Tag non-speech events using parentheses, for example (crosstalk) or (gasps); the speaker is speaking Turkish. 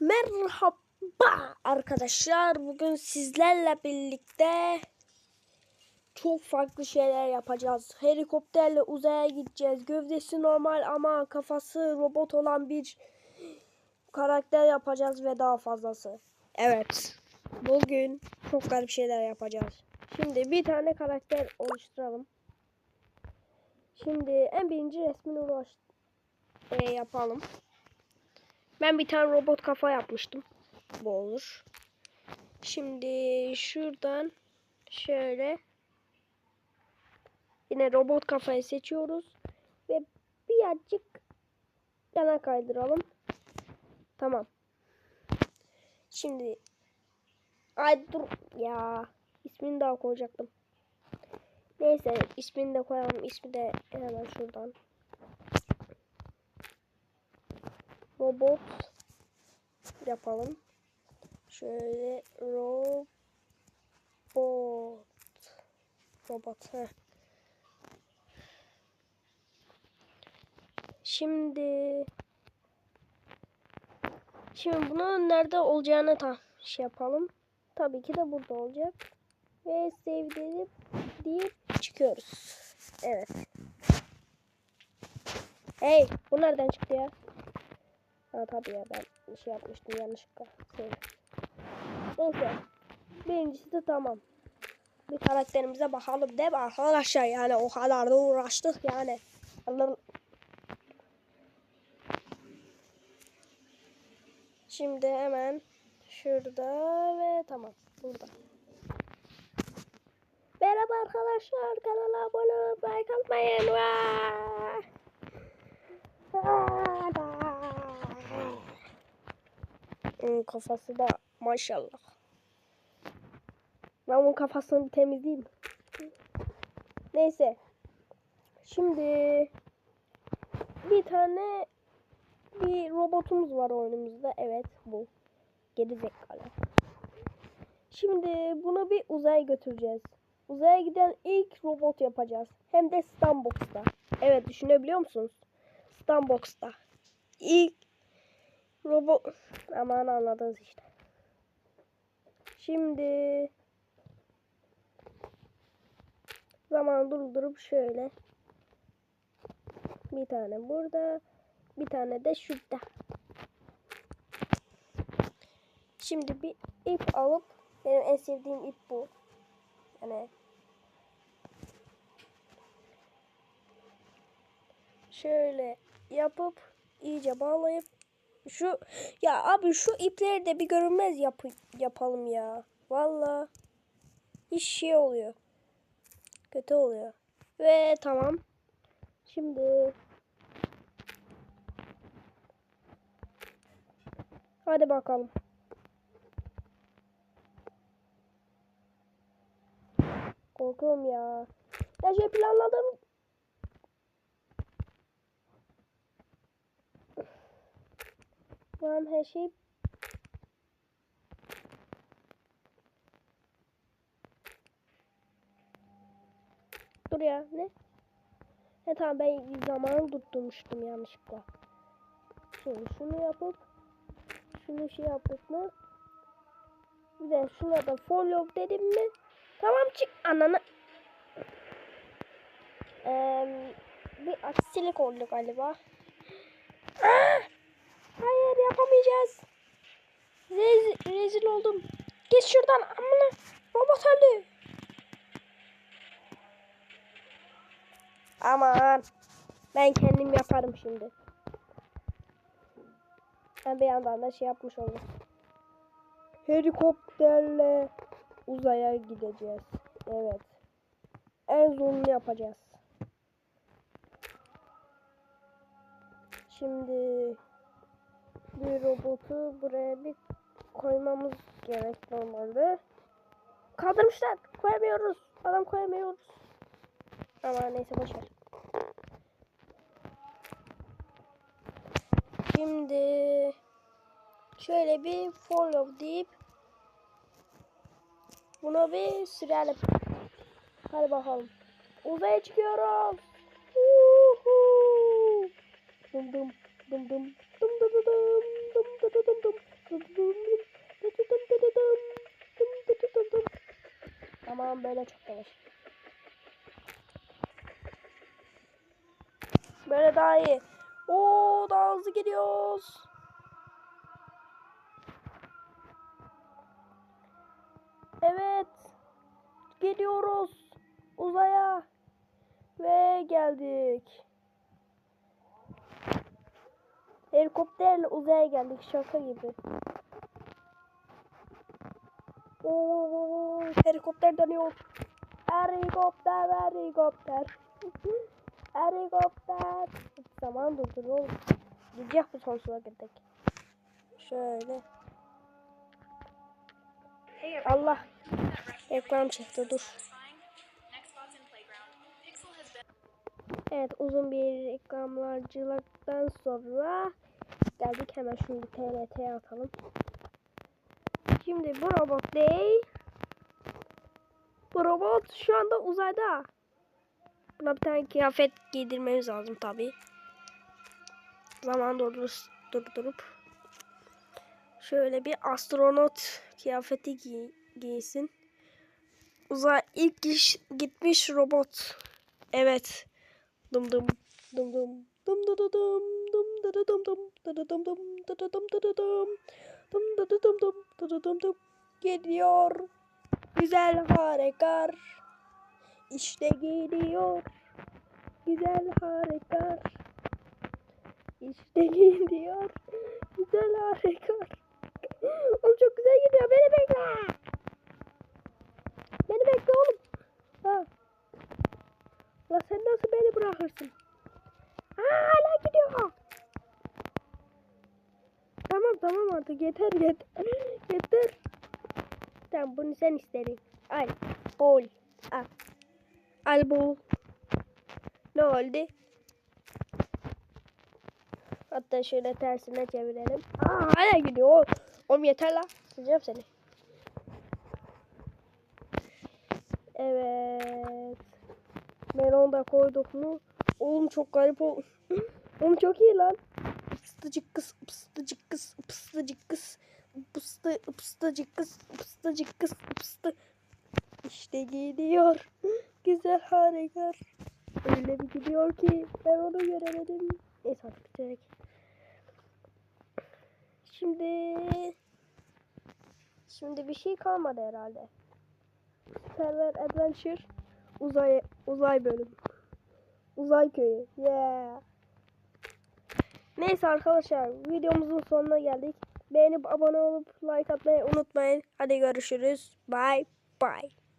Merhaba arkadaşlar. Bugün sizlerle birlikte çok farklı şeyler yapacağız. Helikopterle uzaya gideceğiz. Gövdesi normal ama kafası robot olan bir karakter yapacağız ve daha fazlası. Evet. Bugün çok garip şeyler yapacağız. Şimdi bir tane karakter oluşturalım. Şimdi en birinci resmini uğraş e, yapalım. Ben bir tane robot kafa yapmıştım. Bu olur. Şimdi şuradan şöyle yine robot kafayı seçiyoruz ve birazcık yana kaydıralım. Tamam. Şimdi ay dur ya ismini daha koyacaktım. Neyse ismini de koyalım. İsmi de hemen şuradan. Robot yapalım. Şöyle robot robot heh. Şimdi Şimdi bunun nerede olacağını ta şey yapalım. Tabii ki de burada olacak. Ve save deyip, deyip çıkıyoruz. Evet. Hey, bu nereden çıktı ya? Ha tabii ya ben şey yapmıştım yanlışlıkla. Şey. Neyse. Birincisi de tamam. Bir karakterimize bakalım değil arkadaşlar? Yani o kadar da uğraştık yani. Anladın- Şimdi hemen şurada ve tamam burada. Merhaba arkadaşlar kanala abone olup like Hmm, kafası da maşallah. Ben bunun kafasını bir temizleyeyim. Neyse. Şimdi bir tane bir robotumuz var oyunumuzda. Evet bu. Geri zekalı. Şimdi bunu bir uzaya götüreceğiz. Uzaya giden ilk robot yapacağız. Hem de Stunbox'ta. Evet düşünebiliyor musunuz? Stunbox'ta. İlk robot... Aman anladınız işte. Şimdi... Zaman durdurup şöyle. Bir tane burada. Bir tane de şurada. Şimdi bir ip alıp benim en sevdiğim ip bu. Yani şöyle yapıp iyice bağlayıp şu ya abi şu ipleri de bir görünmez yap yapalım ya. Valla iş şey oluyor. Kötü oluyor. Ve tamam. Şimdi Hadi bakalım. Korkuyorum ya. Ya şey planladım. Lan her şey Dur ya ne? He tamam ben zamanı tutturmuştum yanlışlıkla. Şimdi şunu yapıp şunu şey yaptık mı? Bir de şuna da follow dedim mi? Tamam çık ananı. Ee, bir aksilik oldu galiba. Yapamayacağız. Rez, rezil oldum. Git şuradan amına. Robot öldü. Aman. Ben kendim yaparım şimdi. Ben bir yandan da şey yapmış oldum. Helikopterle uzaya gideceğiz. Evet. En zorunu yapacağız. Şimdi bir robotu buraya bir koymamız gerek normalde. Kaldırmışlar. Koyamıyoruz. Adam koyamıyoruz. Ama neyse boşver. Şimdi şöyle bir follow deyip buna bir sürelim. Hadi bakalım. Uzaya çıkıyoruz. Uhu. Dum dum dum dum dum dum Tamam böyle çok yavaş. Böyle daha iyi. Oo daha hızlı gidiyoruz. Evet. Geliyoruz uzaya ve geldik. Helikopterle uzaya geldik şaka gibi. Oo, helikopter dönüyor. Helikopter, helikopter. (laughs) helikopter. Zaman durdur oğlum. Gidecek bu sonsuza gidecek. Şöyle. Allah. Ekran çıktı dur. Evet uzun bir reklamlarcılıktan sonra geldik hemen şimdi TRT'ye atalım. Şimdi bu robot değil. Bu robot şu anda uzayda. Buna bir tane kıyafet giydirmemiz lazım tabi. Zaman durdur, durdurup. Şöyle bir astronot kıyafeti giy, giysin. Uzay ilk giş, gitmiş robot. Evet. Dum dum dum dum dum dum dum da da dum dum da da dum dum da da dum da da dum dum da da dum dum da da dum dum geliyor güzel harekar. İşte geliyor güzel harekar. İşte geliyor güzel harekar. Oğlum çok güzel gidiyor beni bekle. Beni bekle oğlum. Ha. La sen nasıl beni bırakırsın? Aa, hala gidiyor. Tamam artık yeter yeter. (gasps) yeter. Tamam bunu sen isterin. Al. Bol. Al. Al bol. Ne oldu? Hatta şöyle tersine çevirelim. Aa, hala gidiyor. Oğlum yeter la. Sileceğim seni. Evet. Melon da koyduk mu? Oğlum çok garip ol. (gasps) Oğlum çok iyi lan. Pıstıcık kız, pıstıcık kız, pıstıcık kız. Pıstı, pıstıcık kız, pıstıcık kız, pıstı. İşte gidiyor. Güzel harika. Öyle bir gidiyor ki ben onu göremedim. Neyse artık bitirerek. Şimdi şimdi bir şey kalmadı herhalde. Server Adventure uzay uzay bölüm. Uzay köyü. Yeah. Neyse arkadaşlar videomuzun sonuna geldik. Beğenip abone olup like atmayı unutmayın. Hadi görüşürüz. Bye bye.